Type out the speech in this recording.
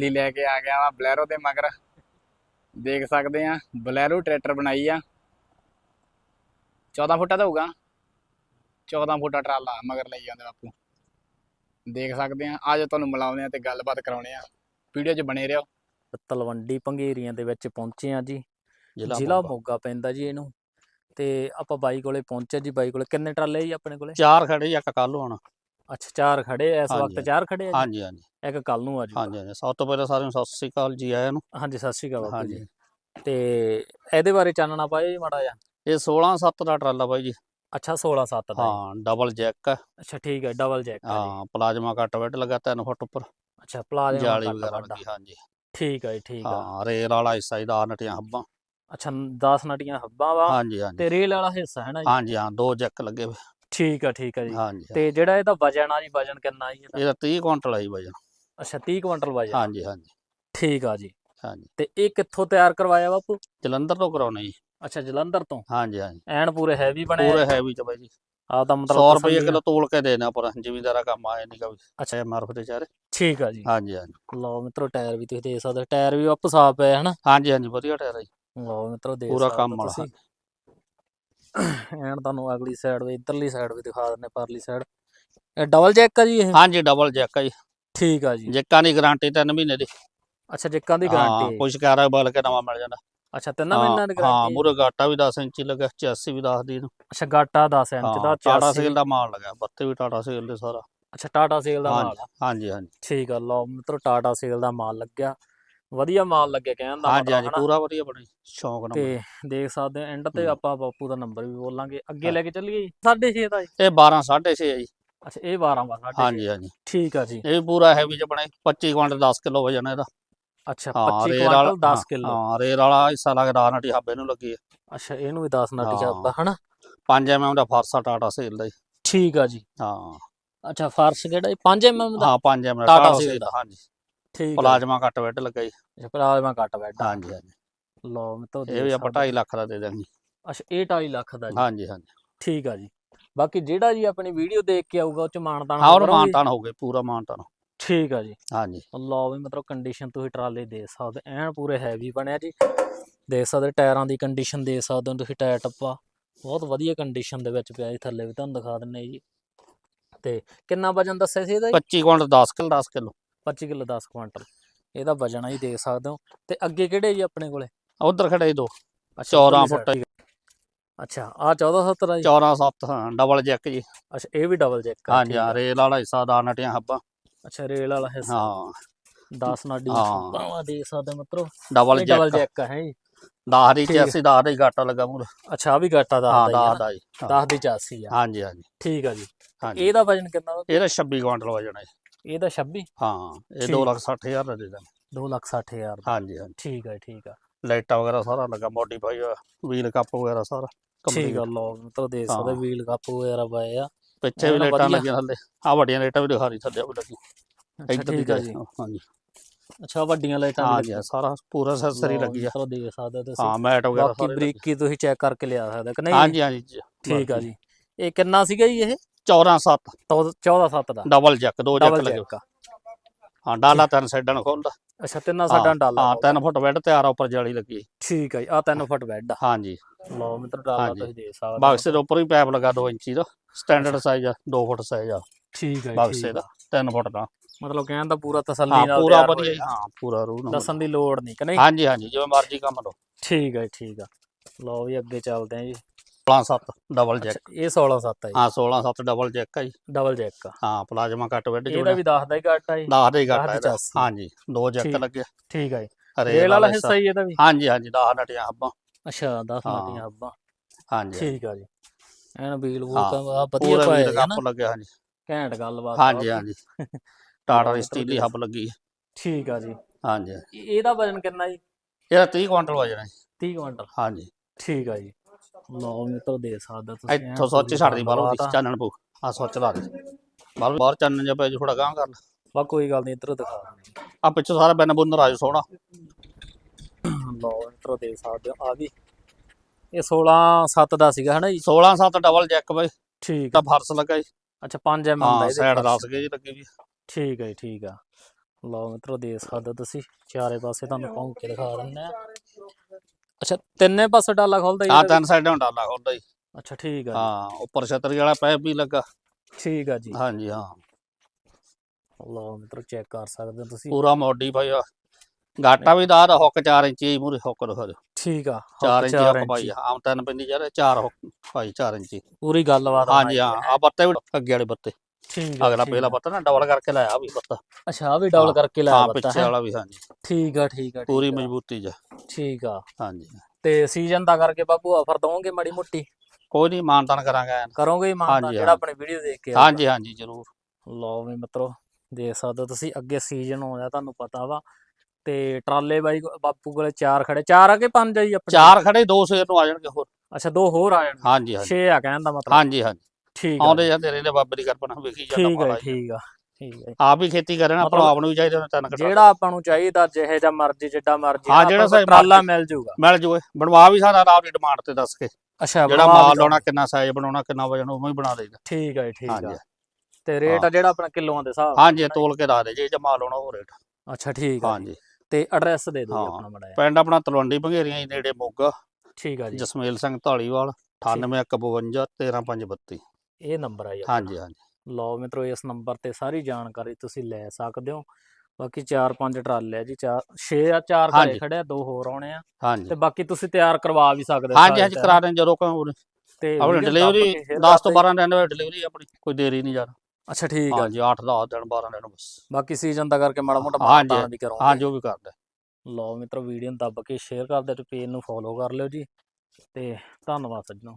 ਲਈ ਲੈ ਕੇ ਆ ਗਿਆ ਵਾ ਬਲੈਰੋ ਦੇ ਮਗਰ। ਦੇਖ ਸਕਦੇ ਆ ਬਲੈਰੋ ਟਰੈਕਟਰ ਬਣਾਈ ਆ। 14 ਫੁੱਟਾ ਦਾ ਹੋਊਗਾ। 14 ਫੁੱਟਾ ਟਰਾਲਾ ਮਗਰ ਲਈ ਜਾਂਦੇ ਬਾਪੂ। ਦੇਖ ਸਕਦੇ ਆ ਅੱਜ ਤੁਹਾਨੂੰ ਮਿਲਾਉਂਦੇ ਆ ਤੇ ਗੱਲਬਾਤ ਕਰਾਉਣੇ ਆ। ਵੀਡੀਓ 'ਚ ਬਣੇ ਰਹੋ। ਤਲਵੰਡੀ ਪੰਗੇਰੀਆਂ ਦੇ ਵਿੱਚ ਪਹੁੰਚੇ ਆ ਜੀ। ਜ਼ਿਲ੍ਹਾ ਮੋਗਾ। ਪੈਂਦਾ ਜੀ ਇਹਨੂੰ। ਤੇ ਆਪਾਂ ਬਾਈ ਕੋਲੇ ਪਹੁੰਚੇ ਜੀ ਬਾਈ ਕੋਲੇ ਕਿੰਨੇ ਟਰਾਲੇ ਜੀ ਆਪਣੇ ਕੋਲੇ? ਚਾਰ ਖੜੇ ਜੀ, ਇੱਕ ਕੱਲ ਹੋਣਾ। ਅੱਛਾ ਚਾਰ ਖੜੇ ਆ ਇਸ ਹਾਂਜੀ, ਵਕਤ ਚਾਰ ਖੜੇ ਆ ਹਾਂਜੀ ਹਾਂਜੀ। ਇੱਕ ਕੱਲ ਨੂੰ ਆ ਜੀ ਹਾਂਜੀ ਹਾਂਜੀ। ਸਭ ਤੋਂ ਪਹਿਲਾਂ ਸਾਰਿਆਂ ਨੂੰ ਸਤਿ ਸ੍ਰੀ ਅਕਾਲ ਜੀ ਆਇਆਂ ਨੂੰ। ਹਾਂਜੀ ਸਤਿ ਸ਼੍ਰੀ ਅਕਾਲ ਬਾਪੂ ਹਾਂਜੀ। ਤੇ ਇਹਦੇ ਬਾਰੇ ਚਾਨਣਾ ਜੀ ਮਾੜਾ ਜਿਹਾ। ਇਹ 16 7 ਦਾ ਟਰਾਲਾ ਬਾਈ ਜੀ। ਅੱਛਾ 16 7 ਦਾ ਜੀ। ਹਾਂ ਡਬਲ ਜੈਕ ਹੈ ਅੱਛਾ ਠੀਕ ਹੈ ਡਬਲ ਜੈਕ ਆ ਜੀ। ਹਾਂ ਪਲਾਜ਼ਮਾ ਕੱਟ ਵੈਟ ਲੱਗਾ 3 ਫੁੱਟ ਉੱਪਰ। ਅੱਛਾ ਪਲਾਜ਼ਮਾ ਜਾਲੀ ਕੱਟ ਵਗੈਰਾ ਵੱਡਾ। ਲੱਗੀ ਹਾਂਜੀ। ਠੀਕ ਹੈ ਜੀ ਠੀਕ ਆ। ਹਾਂ ਰੇਲ ਵਾਲਾ ਹਿੱਸਾ ਇਹਦਾ ਨਟੀਆਂ ਹੱਬਾਂ। ਅੱਛਾ 10 ਨਟੀਆਂ ਹੱਬਾਂ ਵਾ। ਹਾਂਜੀ ਹਾਂਜੀ। ਤੇ ਰੇਲ ਵਾਲਾ ਹਿੱਸਾ ਹੈ ਨਾ ਜੀ? ਹਾਂਜੀ ਹਾਂ ਦੋ ਜੈਕ ਲੱਗੇ ਹੋਏ। ਠੀਕ ਆ ਠੀਕ ਆ ਜੀ। ਹਾਂਜੀ ਤੇ ਜਿਹੜਾ ਇਹਦਾ ਵਜਨ ਆ ਜੀ ਵਜਨ ਕਿੰਨਾ ਜੀ ਇਹਦਾ? ਇਹਦਾ 30 ਕੁਇੰਟਲ ਆਈ ਵਜਨ। ਅੱਛਾ 30 ਕੁਇੰਟਲ ਵਜਨ। ਹਾਂਜੀ ਹਾਂਜੀ। ਠੀਕ ਆ ਜੀ। ਹਾਂਜੀ। ਤੇ ਇਹ ਕਿੱਥੋਂ ਤਿਆਰ ਕਰਵਾਇਆ ਬਾਪੂ? ਜਲੰਧਰ ਤੋਂ ਕਰਾਉਣੇ ਜੀ। ਅੱਛਾ ਜਲੰਧਰ ਤੋਂ? ਹਾਂਜੀ ਹਾਂਜੀ। ਐਨ ਪੂਰੇ ਹੈਵੀ ਬਣੇ ਪੂਰੇ ਹੈਵੀ ਚ ਬਾਈ ਜੀ। ਆ ਤਾਂ 100 ਮਤਲਬ ਰੁਪਏ ਤਸੱਲੀ ਕਿਲੋ ਤੋਲ ਕੇ ਦੇਣਾ ਪਰ ਜ਼ਿਮੀਦਾਰਾ ਕੰਮ ਆਇਆ ਨਹੀਂ ਕभी ਅੱਛਾ। ਮਾਰਫ ਦੇ ਚਾਰੇ। ਠੀਕ ਆ ਜੀ। ਹਾਂਜੀ ਹਾਂਜੀ। ਲਓ ਮਿੱਤਰੋ ਟਾਇਰ ਵੀ ਤੁਸੀਂ ਦੇਖ ਸਕਦੇ ਟਾਇਰ ਵੀ ਆਪ ਸਾਫ਼ ਪਏ ਹਨਾ ਹਾਂਜੀ ਹਾਂਜੀ ਵਧੀਆ ਟਾਇਰ ਹੈ ਜੀ। ਲਓ ਮਿੱਤਰੋ ਪੂਰਾ ਸਕਦੇ ਕੰਮ ਹੋ ਵਾਲਾ, ਐਨ ਤੁਹਾਨੂੰ ਅਗਲੀ ਸਾਈਡ ਵੀ ਇਧਰਲੀ ਸਾਈਡ ਵੀ ਦਿਖਾ ਦਿੰਨੇ ਪਰਲੀ ਸਾਈਡ ਇਹ ਡਬਲ ਜੈਕ ਆ ਜੀ ਇਹ? ਹਾਂਜੀ ਡਬਲ ਜੈਕ ਹੈ ਜੀ। ਠੀਕ ਆ ਜੀ। ਜੈਕਾਂ ਦੀ ਗਾਰੰਟੀ 3 ਮਹੀਨੇ ਦੀ। ਅੱਛਾ ਜੈਕਾਂ ਦੀ ਹਾਂ ਗਾਰੰਟੀ ਕੁਝ ਕਹਿ ਬਲ ਕੇ ਨਵਾਂ ਮਿਲ ਜਾਂਦਾ। ਅੱਛਾ ਤਿੰਨਾਂ ਮਹੀਨਿਆਂ ਦੀ ਹਾਂ ਗਾਰੰਟੀ ਮੂਰੇ ਗਾਟਾ ਵੀ 10 ਇੰਚੀ ਲੱਗਾ 86 ਵੀ 10 ਦੀ ਨੂੰ ਅੱਛਾ ਗਾਟਾ 10 ਇੰਚ ਦਾ ਹਾਂ ਟਾਟਾ 84 ਸੇਲ ਦਾ ਮਾਲ ਲੱਗਾ ਬੱਤੇ ਵੀ ਟਾਟਾ ਸੇਲ ਦੇ ਸਾਰਾ। ਅੱਛਾ ਟਾਟਾ ਸੇਲ ਦਾ ਮਾਲ ਆ। ਹਾਂਜੀ ਹਾਂਜੀ। ਠੀਕ ਆ ਲਓ ਮਿੱਤਰੋ ਟਾਟਾ ਸੇਲ ਦਾ ਮਾਲ ਲੱਗਿਆ। ਵਧੀਆ ਮਾਲ ਲੱਗਿਆ ਕਹਿਣ ਦਾ ਹਾਂਜੀ ਹਾਂਜੀ। ਪੂਰਾ ਵਧੀਆ ਬਣੀ ਸ਼ੌਂਕ ਨਾਲ ਤੇ ਦੇਖ ਸਕਦੇ ਐਂਡ ਤੇ ਹੂੰ। ਆਪਾਂ ਬਾਪੂ ਦਾ ਨੰਬਰ ਵੀ ਬੋਲਾਂਗੇ। ਅੱਗੇ ਹਾਂ। ਲੈ ਕੇ ਚੱਲੀਏ 6.5 ਦਾ ਜੀ? ਇਹ 12 6.5 ਹੈ ਜੀ। ਅੱਛਾ ਇਹ 12 ਵਾ 6.5 ਹਾਂਜੀ ਹਾਂਜੀ। ਠੀਕ ਆ ਜੀ। ਇਹ ਪੂਰਾ ਹੈਵੀ ਚ ਬਣੇ 25 ਕੁਇੰਟਲ 10 ਕਿਲੋ ਵਜਨ ਇਹਦਾ। ਅੱਛਾ ਹਾਂ 25 ਰੇਲ ਵਾਲਾ ਕੁਇੰਟਲ 10 ਕਿਲੋ। ਹਾਂ ਰੇਲ ਵਾਲਾ ਹਿੱਸਾ ਲੱਗਦਾ ਨਟੀ ਹਾਬੇ ਨੂੰ ਲੱਗੀ ਹੈ ਅੱਛਾ ਇਹਨੂੰ ਵੀ 10 ਨਾਟੀ ਹਾਂ। ਚੱਲਦਾ ਹਨਾ? 5 ਐਮਐਮ ਦਾ ਫਾਰਸਾ ਟਾਟਾ ਸੇਲ ਦਾ ਜੀ। ਠੀਕ ਆ ਜੀ। ਹਾਂ। ਅੱਛਾ ਫਾਰਸ ਕਿਹੜਾ 5 mm ਦਾ? ਹਾਂ 5 ਐਮਐਮ ਟਾਟਾ ਸੇਲ। ਦਾ ਹਾਂਜੀ। ਠੀਕ ਪਲਾਜ਼ਮਾ ਕੱਟ ਵੈਟ ਲੱਗਾ ਜੀ। ਅੱਛਾ ਪਲਾਜ਼ਮਾ ਕੱਟ ਬੈਠਾ ਹਾਂਜੀ ਹਾਂਜੀ। ਲਓ ਮੈਂ ਤਾਂ ਇਹ ਵੀ ਆਪਾਂ 2.5 ਲੱਖ ਦਾ ਦੇ ਦਾਂਗੇ ਅੱਛਾ ਇਹ 2.5 ਲੱਖ ਦਾ ਜੀ? ਹਾਂਜੀ ਹਾਂਜੀ। ਠੀਕ ਆ ਜੀ। ਬਾਕੀ ਜਿਹੜਾ ਜੀ ਆਪਣੀ ਵੀਡੀਓ ਦੇਖ ਕੇ ਆਊਗਾ ਉਹ ਚ ਮਾਨਤਾਨ ਹਾਂ ਮਾਨਤਾਨ ਹੋ ਗਏ ਪੂਰਾ ਮਾਨਤਾਨ। ਠੀਕ ਆ ਜੀ। ਹਾਂਜੀ। ਲਓ ਵੀ ਮਤਲਬ ਕੰਡੀਸ਼ਨ ਤੁਸੀਂ ਟਰਾਲੇ ਦੇ ਸਕਦੇ ਐਨ ਪੂਰੇ ਹੈਵੀ ਬਣਿਆ ਜੀ। ਦੇਖ ਸਕਦੇ ਟਾਇਰਾਂ ਦੀ ਕੰਡੀਸ਼ਨ ਦੇ ਸਕਦੇ ਹੋ ਤੁਸੀਂ ਟਾਇਰ ਟੱਪਾ। ਬਹੁਤ ਵਧੀਆ ਕੰਡੀਸ਼ਨ ਦੇ ਵਿੱਚ ਪਿਆ ਜੀ ਥੱਲੇ ਵੀ ਤੁਹਾਨੂੰ ਦਿਖਾ ਦਿੰਨੇ ਜੀ। ਤੇ ਕਿੰਨਾ ਵਜਨ ਦੱਸਿਆ ਸੀ ਇਹਦਾ ਜੀ? 25 quintal 10 kilo 10 kilo. 25 kilo 10 quintal. ਇਹਦਾ ਵਜਨ ਆ ਜੀ ਦੇਖ ਸਕਦੇ ਹੋ। ਤੇ ਅੱਗੇ ਕਿਹੜੇ ਜੀ ਆਪਣੇ ਕੋਲੇ? ਉਧਰ ਖੜੇ ਦੋ। ਅੱਛਾ 14 ਉੱਪਰਲੀ ਫੁੱਟ। ਅੱਛਾ ਆ 1470 ਜੀ? 14 7 ਹਾਂ ਡਬਲ ਜੈਕ ਜੀ। ਅੱਛਾ ਇਹ ਵੀ ਡਬਲ ਜੈਕ ਹਾਂ ਰੇਲ ਵਾਲਾ ਹਿੱਸਾ ਦਾ ਨਟੀਆਂ ਹੱਬਾਂ। ਅੱਛਾ ਰੇਲ ਵਾਲਾ ਹਿੱਸਾ। ਹਾਂ। 10 ਨਾਡੀ ਹਾਂ। ਬਾਵਾ ਦੇਖ ਸਕਦੇ ਹੋ ਮਿੱਤਰੋ। ਡਬਲ ਇਹ ਡਬਲ ਜੈਕ ਜੈਕ ਹੈ ਜੀ। 10 ਦੀ ਠੀਕ ਹੈ। 86 10 ਦੀ ਘਾਟਾ ਲੱਗਾ ਮੂਰ ਅੱਛਾ ਆ ਵੀ ਘਾਟਾ ਦਾ ਹਾਂ ਹੁੰਦਾ 10 ਜੀ ਦਾ ਜੀ ਹਾਂ। 10 ਦੀ 84 ਆ। ਹਾਂਜੀ ਹਾਂਜੀ। ਠੀਕ ਆ ਜੀ। ਹਾਂਜੀ। ਇਹਦਾ ਵਜਨ ਕਿੰਨਾ? ਇਹਦਾ 26 ਕੁਇੰਟਲ ਵਜਨ ਹੈ ਇਹਦਾ 26 ਹਾਂ ਇਹ ਠੀਕ। 2 ਲੱਖ 60 ਹਜ਼ਾਰ ਦਾ ਦੇ ਦਾਂਗੇ। 2 ਲੱਖ 60 ਹਜ਼ਾਰ ਦਾ। ਹਾਂਜੀ ਹਾਂਜੀ। ਠੀਕ ਆ ਠੀਕ ਆ। ਲਾਈਟਾਂ ਵਗੈਰਾ ਸਾਰਾ ਲੱਗਾ ਮੋਡੀਫਾਈ ਹੋਇਆ ਵੀਲ ਕੱਪ ਵਗੈਰਾ ਸਾਰਾ ਠੀਕ। ਆ ਲੋ ਮਤਲਬ ਦੇਖ ਸਕਦੇ ਹਾਂ। ਵੀਲ ਕੱਪ ਵਗੈਰਾ ਪਾਏ ਆ। ਪਿੱਛੇ ਵੀ ਲਾਈਟਾਂ। ਲੱਗੀਆਂ ਥੱਲੇ। ਆ ਵੱਡੀਆਂ ਲਾਈਟਾਂ ਵੀ ਦਿਖਾ ਰਹੀ ਥੱਲੇ ਵੀ ਲੱਗੀ। ਇੱਧਰ ਗਏ। ਜੀ। ਹਾਂਜੀ। ਅੱਛਾ ਵੱਡੀਆਂ ਲਾਈਟਾਂ ਵੀ ਹਾਂ, ਸਾਰਾ ਪੂਰਾ ਸੈਸਰੀ ਲੱਗੀ ਆ। ਦੇਖ ਸਕਦੇ ਹੋ ਤੁਸੀਂ। ਹਾਂ ਮੈਟ ਵਗੈਰਾ ਬਾਕੀ। ਬਰੀਕੀ ਤੁਸੀਂ ਚੈੱਕ ਕਰਕੇ ਲਿਆ ਸਕਦੇ ਹੋ ਕਿ ਨਹੀਂ? ਹਾਂਜੀ ਹਾਂਜੀ। ਠੀਕ ਆ ਜੀ। ਇਹ ਕਿੰਨਾ ਸੀਗਾ ਜੀ ਇਹ? 14 7 14 7 ਦਾ? ਡਬਲ ਜੈਕ ਦੋ ਜੈਕ ਲੱਗੇ। ਹਾਂ ਡਾਲਾ ਤਿੰਨ ਸਾਈਡਾਂ ਖੋਲਦਾ ਅੱਛਾ ਤਿੰਨਾਂ ਸਾਡਾਂ ਡਾਲਾ ਹਾਂ 3 ਫੁੱਟ ਬੈੱਡ ਤਿਆਰ ਆ ਉੱਪਰ ਜਾਲੀ ਲੱਗੀ। ਹੈ। ਠੀਕ ਆ ਜੀ ਆ 3 ਫੁੱਟ ਬੈੱਡ ਆ। ਹਾਂਜੀ। ਲਓ ਮਿੱਤਰ ਡਾਲਾ। ਤੁਸੀਂ ਦੇ ਸਕਦੇ ਹੋ। ਬਕਸੇ ਦੇ ਉੱਪਰ ਵੀ ਪੈਪ ਲੱਗਾ 2 ਇੰਚੀ ਦਾ। ਸਟੈਂਡਰਡ ਸਾਈਜ਼ ਆ 2 ਫੁੱਟ ਸਾਈਜ਼ ਆ। ਠੀਕ ਆ ਜੀ, ਬਕਸੇ ਦਾ 3 ਫੁੱਟ ਦਾ। ਮਤਲਬ ਕਹਿਣ ਦਾ ਪੂਰਾ ਤਸੱਲੀ ਹਾਂ ਨਾਲ ਪੂਰਾ ਵਧੀਆ। ਹਾਂ ਪੂਰਾ ਰੂ ਨਾਲ। ਦੱਸਣ ਦੀ ਲੋੜ ਨਹੀਂ ਕਿ ਨਹੀਂ? ਹਾਂਜੀ ਹਾਂਜੀ ਜਿਵੇਂ ਮਰਜ਼ੀ ਕੰਮ ਲਓ ਠੀਕ ਹੈ ਠੀਕ ਆ। ਲਓ ਵੀ ਅੱਗੇ ਚੱਲਦੇ ਆਂ ਜੀ। 16 7 ਡਬਲ ਜੈਕ ਅੱਛਾ, ਇਹ 16 7 ਹੈ ਜੀ। ਹਾਂ 16 7 ਡਬਲ ਜੈਕ ਆ ਜੀ। ਡਬਲ ਜੈਕ ਆ। ਹਾਂ ਪਲਾਜ਼ਮਾ ਕੱਟ ਵੈਡ ਇਹਦਾ ਜੋੜਾ ਵੀ ਦੱਸਦਾ ਹੀ ਘੱਟ ਆ ਜੀ। ਦਸ ਦੇ ਦਸ ਘੱਟ ਦੀ ਇਹਦਾ। ਚਾਸੀ। ਹਾਂਜੀ ਦੋ ਜੈਕ ਠੀਕ। ਲੱਗੇ। ਠੀਕ ਹੈ ਜੀ। ਰੇਲ ਰੇਲ ਵਾਲਾ ਵਾਲਾ ਹਿੱਸਾ ਹੀ ਇਹਦਾ ਵੀ? ਹਾਂਜੀ ਹਾਂਜੀ 10 ਨਟੀਆਂ ਹੱਬਾਂ। ਅੱਛਾ 10 ਹਾਂ। ਨਾਟੀਆਂ ਹੱਬਾਂ। ਹਾਂਜੀ ਠੀਕ ਆ ਜੀ। ਐਨ ਬੀਲ ਬੂਲ ਹਾਂ, ਤਾਂ ਆ ਵਧੀਆ ਪੂਰਾ ਪਾਇਆ ਵੀਲ ਹੈ ਨਾ। ਕੱਪ ਲੱਗੇ ਹਾਂਜੀ। ਘੈਂਟ ਗੱਲਬਾਤ ਹਾਂਜੀ ਆ। ਹਾਂਜੀ ਟਾਟਾ ਦੀ ਮਤਲਬ ਸਟੀਲੀ ਹੱਬ ਲੱਗੀ ਹੈ। ਠੀਕ ਆ ਜੀ। ਹਾਂਜੀ। ਇਹ- ਇਹਦਾ ਵਜਨ ਕਿੰਨਾ ਜੀ? ਇਹਦਾ 30 ਕੁਇੰਟਲ ਵਜਨ ਹੈ 30 ਕੁਇੰਟਲ। ਹਾਂਜੀ। ਠੀਕ ਆ ਜੀ। ਲਓ ਮੈਂ ਤਾਂ ਦੇ ਸਕਦਾ ਤੁਸੀਂ ਇੱਥੋਂ ਸੋਚ ਬਾਹਰੋਂ ਗੱਲਬਾਤ ਆ। ਚਾਨਣ ਪੂ ਆ ਸੋਚ ਲਾ ਦੇ। ਬਾਹਰ ਬਾਹਰ ਚਾਨਣ ਜਿਹਾ ਪੈ ਜੂ ਥੋੜਾ ਗਾਂ ਕਰ ਲੈ। ਬਾ ਕੋਈ ਗੱਲ ਨਹੀਂ ਇੱਧਰੋਂ ਦਿਖਾ ਦਿੰਦੇ ਆ ਪਿੱਛੋਂ ਸਾਰਾ ਬੈਨ ਬੁੰਨ ਰਾਜ ਸੋਹਣਾ। ਲਓ ਇੱਧਰੋਂ ਦੇ ਸਕਦੇ ਆ ਵੀ ਇਹ 16 7 ਦਾ ਸੀਗਾ ਹਨਾ ਜੀ? 16 7 ਡਬਲ ਜੈਕ ਬਾਈ। ਠੀਕ। ਤਾਂ ਫਰਸ ਲੱਗਾ ਜੀ। ਅੱਛਾ 5 ਐਮ ਹਾਂ ਦਾ ਇਹਦੇ ਸਾਈਡ। 10 ਗਏ ਜੀ ਲੱਗੀ ਵੀ ਠੀਕ ਹੈ ਜੀ, ਠੀਕ ਆ। ਲਓ ਮਿੱਤਰੋ ਦੇਖ ਸਕਦੇ ਤੁਸੀਂ। ਚਾਰੇ ਪਾਸੇ ਤੁਹਾਨੂੰ ਘੁੰਮ ਕੇ ਦਿਖਾ ਦਿੰਦੇ ਆ ਅੱਛਾ ਤਿੰਨੇ ਪਾਸੇ ਡਾਲਾ ਖੁੱਲਦਾ ਜੀ ਆ ਇਹਦੇ ਤਿੰਨ ਸਾਈਡਾਂ ਡਾਲਾ ਖੁੱਲਦਾ ਜੀ। ਵਿੱਚ? ਅੱਛਾ ਠੀਕ ਆ ਹਾਂ ਉੱਪਰ ਛਤਰੀ ਵਾਲਾ ਪੈਪ ਵੀ ਲੱਗਾ। ਠੀਕ ਆ ਜੀ। ਹਾਂਜੀ ਹਾਂ। ਲਓ ਮਿੱਤਰੋ ਚੈੱਕ ਕਰ ਸਕਦੇ ਹੋ ਤੁਸੀਂ। ਪੂਰਾ ਮੋਡੀਫਾਈ ਆ। ਗਾਟਾ ਵੀ ਦਾ ਹੁੱਕ 4 ਇੰਚੀ ਮੂਰੇ ਹੁੱਕ ਦਿਓ ਠੀਕ ਆ 4 ਇੰਚੀ ਚਾਰ ਹੁੱਕ ਪਾਈ ਆ। ਆਮ ਤਿੰਨ ਪੈਂਦੀ ਯਾਰ 4 ਹੁੱਕ ਪਾਈ 4 ਇੰਚੀ। ਪੂਰੀ ਗੱਲਬਾਤ ਹਾਂਜੀ ਬਣਾਈ ਹਾਂ ਹੈ। ਆ ਬੱਤੇ ਵੀ ਅੱਗੇ ਵਾਲੇ ਬੱਤੇ। ਠੀਕ ਆ ਅਗਲਾ ਪਹਿਲਾ। ਬੱਤਾ ਨਾ ਡਬਲ ਕਰਕੇ ਲਾਇਆ ਵੀ ਬੱਤਾ ਅੱਛਾ ਆ ਵੀ ਡਬਲ ਕਰਕੇ ਲਾਇਆ ਹਾਂ ਬੱਤਾ ਪਿੱਛੇ ਵਾਲਾ ਵੀ ਹਾਂਜੀ। ਠੀਕ ਆ ਠੀਕ ਆ ਪੂਰੀ ਮਜ਼ਬੂਤੀ ਚ। ਠੀਕ ਆ। ਹਾਂਜੀ। ਤੇ ਸੀਜ਼ਨ ਦਾ ਕਰਕੇ ਬਾਬੂ ਆਫਰ ਦਵੋਗੇ ਮਾੜੀ ਮੋਟੀ? ਕੋਈ ਨਹੀਂ ਮਾਨਤਾਨ ਕਰਾਂਗੇ। ਕਰੋਗੇ ਮਾਨਤਾ ਹਾਂਜੀ, ਜਿਹੜਾ। ਆਪਣੀ ਵੀਡੀਓ ਦੇਖ ਕੇ। ਹਾਂਜੀ ਹਾਂਜੀ ਜ਼ਰੂਰ। ਲਓ ਵੀ ਮਿੱਤਰੋ ਦੇਖ ਸਕਦੇ ਤੁਸੀਂ ਅੱਗੇ ਸੀਜ਼ਨ ਆਉਂਦਾ ਤੁਹਾਨੂੰ ਪਤਾ ਵਾ। ਤੇ ਟਰਾਲੇ ਬਾਈ ਬਾਪੂ ਕੋਲੇ ਚਾਰ ਖੜੇ ਚਾਰ ਆ ਕਿ ਪੰਜ ਆ ਜੀ ਆਪਣੇ? ਚਾਰ ਖੜੇ ਦੋ ਸਵੇਰ ਨੂੰ ਆ ਜਾਣਗੇ ਹੋਰ। ਅੱਛਾ ਦੋ ਹੋਰ ਆ ਜਾਣਗੇ? ਹਾਂਜੀ ਹਾਂਜੀ। 6 ਆ ਕਹਿਣ ਦਾ ਮਤਲਬ। ਹਾਂਜੀ ਹਾਂਜੀ। ਠੀਕ ਆ। ਆਉਂਦੇ ਜੀ, ਜਾਂਦੇ ਰਹਿੰਦੇ ਬਾਬੇ ਦੀ ਕਿਰਪਾ ਨਾਲ ਵੇਖੀ ਜਾਂਦਾ ਠੀਕ ਆ ਠੀਕ ਆ ਠੀਕ ਆ ਜੀ। ਆਪ ਹੀ ਖੇਤੀ ਕਰੇ ਨਾ ਮਤਲਬ ਆਪ ਨੂੰ ਵੀ ਚਾਹੀਦੇ ਤਿੰਨ ਕਟਾ ਜਿਹੜਾ ਆਪਾਂ ਨੂੰ ਚਾਹੀਦਾ ਜਿਹੇ ਜਾਂ ਮਰਜ਼ੀ ਜਿੱਡਾ ਮਰਜ਼ੀ ਹਾਂ, ਜਿਹੜਾ ਆਪਾਂ ਟਰਾਲਾ। ਮਿਲ ਜਾਊਗਾ ਮਿਲ ਜੂਏ ਬਣਵਾ ਵੀ ਸਾਰਾ ਆਪ ਦੀ ਡਿਮਾਂਡ ਤੇ ਦੱਸ ਕੇ। ਅੱਛਾ ਜਿਹੜਾ ਵੀ ਮਾਲ। ਲਾਉਣਾ ਕਿੰਨਾ ਸਾਈਜ਼ ਬਣਾਉਣਾ ਕਿੰਨਾ ਵਜਨ ਉਵੇਂ ਹੀ ਬਣਾ ਦੇਈਦਾ। ਠੀਕ ਆ ਜੀ, ਠੀਕ ਆ। ਤੇ ਰੇਟ ਆ ਜਿਹੜਾ ਆਪਣਾ ਕਿਲੋਆਂ ਦੇ ਹਿਸਾਬ ਹਾਂਜੀ ਹੈ? ਤੋਲ ਕੇ ਦੱਸ ਦੇ ਜੇ ਜੇ ਮਾਲ ਲਾਉਣਾ ਉਹ ਰੇਟ ਅੱਛਾ ਠੀਕ ਆ ਜੀ। ਹਾਂਜੀ। ਤੇ ਐਡਰੈਸ ਦੇ ਦਿਓ ਹਾਂ। ਆਪਣਾ ਮੜਾ ਪਿੰਡ ਆਪਣਾ ਤਲਵੰਡੀ ਭੰਗੇਰੀਆਂ ਨੇੜੇ ਮੋਗਾ। ਠੀਕ ਆ ਜੀ। ਜਸਮੇਲ ਸਿੰਘ ਢਾਲੀਵਾਲ 9852 13532 ਇਹ ਨੰਬਰ ਆ ਜੀ ਆਪਣਾ। ਹਾਂਜੀ ਹਾਂਜੀ। ਲਓ ਮਿੱਤਰੋ ਇਸ ਨੰਬਰ ਤੇ ਸਾਰੀ ਜਾਣਕਾਰੀ ਤੁਸੀਂ ਲੈ ਸਕਦੇ ਹੋ। ਬਾਕੀ 4-5 ਟਰਾਲੇ ਆ ਜੀ 4 6 ਆ 4 ਘਰੇ ਹਾਂਜੀ। ਖੜੇ ਆ ਦੋ ਹੋਰ ਆਉਣੇ ਆ। ਹਾਂਜੀ। ਤੇ ਬਾਕੀ ਤੁਸੀਂ ਤਿਆਰ ਕਰਵਾ ਵੀ ਸਕਦੇ ਹੋ ਹਾਂਜੀ ਹਾਂਜੀ। ਕਰਾ ਦੇਣ ਜਦੋਂ ਕਹੋ ਤੇ ਆਪਣੀ ਵੀਡੀਓ ਡਿਲੀਵਰੀ ਦੱਬ ਕੇ share 10 ਤੋਂ ਕਰ 12 ਦਿਨ ਵਿੱਚ ਡਿਲੀਵਰੀ ਆਪਣੀ ਕੋਈ ਦੇਰੀ ਨਹੀਂ ਯਾਰ। ਅੱਛਾ ਠੀਕ ਆ। ਹਾਂਜੀ 8 10 ਦਿਨ 12 ਦਿਨ ਬਸ। ਬਾਕੀ ਸੀਜ਼ਨ ਦਾ ਕਰਕੇ ਮਾੜਾ ਮੋਟਾ ਹਾਂਜੀ, ਮਾਨਤਾਨ ਵੀ ਕਰੋ ਹਾਂ ਜੋ ਵੀ ਕਰਦਾ। ਲਓ ਮਿੱਤਰੋ ਵੀਡੀਓ ਨੂੰ ਦੱਬ ਕੇ ਸ਼ੇਅਰ ਕਰ ਦਿਓ ਤੇ ਪੇਜ ਨੂੰ ਫੋਲੋ ਕਰ ਲਿਓ ਜੀ। ਤੇ ਧੰਨਵਾਦ ਸੱਜਣੋ।